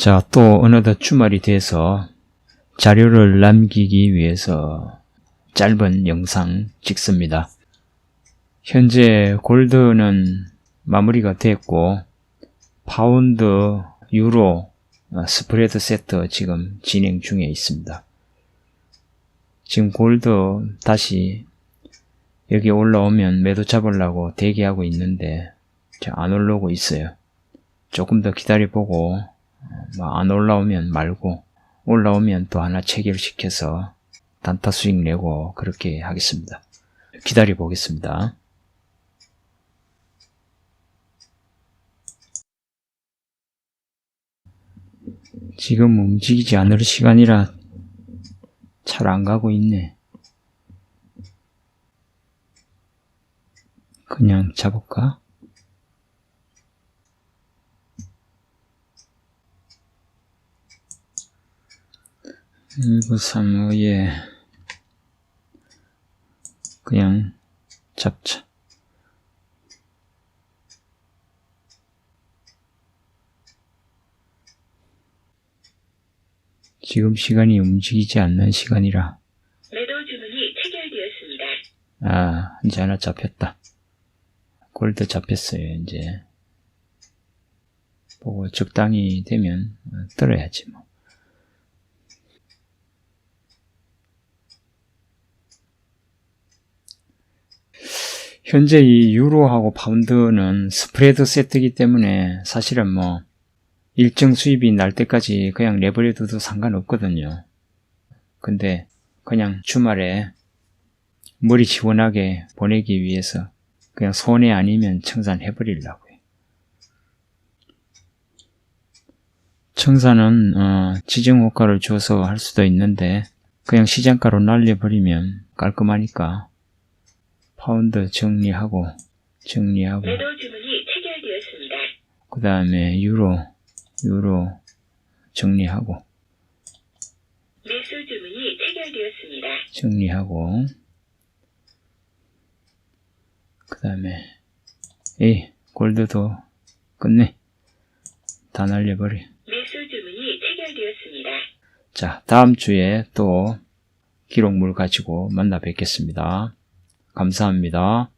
자, 또 어느덧 주말이 돼서 자료를 남기기 위해서 짧은 영상 찍습니다. 현재 골드는 마무리가 됐고, 파운드, 유로, 어, 스프레드 세트 지금 진행 중에 있습니다. 지금 골드 다시 여기 올라오면 매도 잡으려고 대기하고 있는데 자, 안 올라오고 있어요. 조금 더 기다려보고 뭐 안 올라오면 말고 올라오면 또 하나 체결시켜서 단타 수익 내고 그렇게 하겠습니다. 기다려 보겠습니다. 지금 움직이지 않을 시간이라 잘 안 가고 있네. 그냥 잡을까? 1935에 그냥 잡자. 지금 시간이 움직이지 않는 시간이라 매도 주문이 체결되었습니다. 아 이제 하나 잡혔다. 골드 잡혔어요 이제. 보고 적당히 되면 어, 떨어야지 뭐. 현재 이 유로하고 파운드는 스프레드 세트이기 때문에 사실은 뭐 일정 수입이 날 때까지 그냥 내버려둬도 상관없거든요. 근데 그냥 주말에 머리 시원하게 보내기 위해서 그냥 손해 아니면 청산해버리려고요. 청산은 어, 지정 효과를 줘서 할 수도 있는데 그냥 시장가로 날려버리면 깔끔하니까 파운드 정리하고 정리하고. 그 다음에 유로 유로 정리하고. 정리하고 그 다음에 이 골드도 끝내 다 날려버려. 자 다음 주에 또 기록물 가지고 만나 뵙겠습니다 감사합니다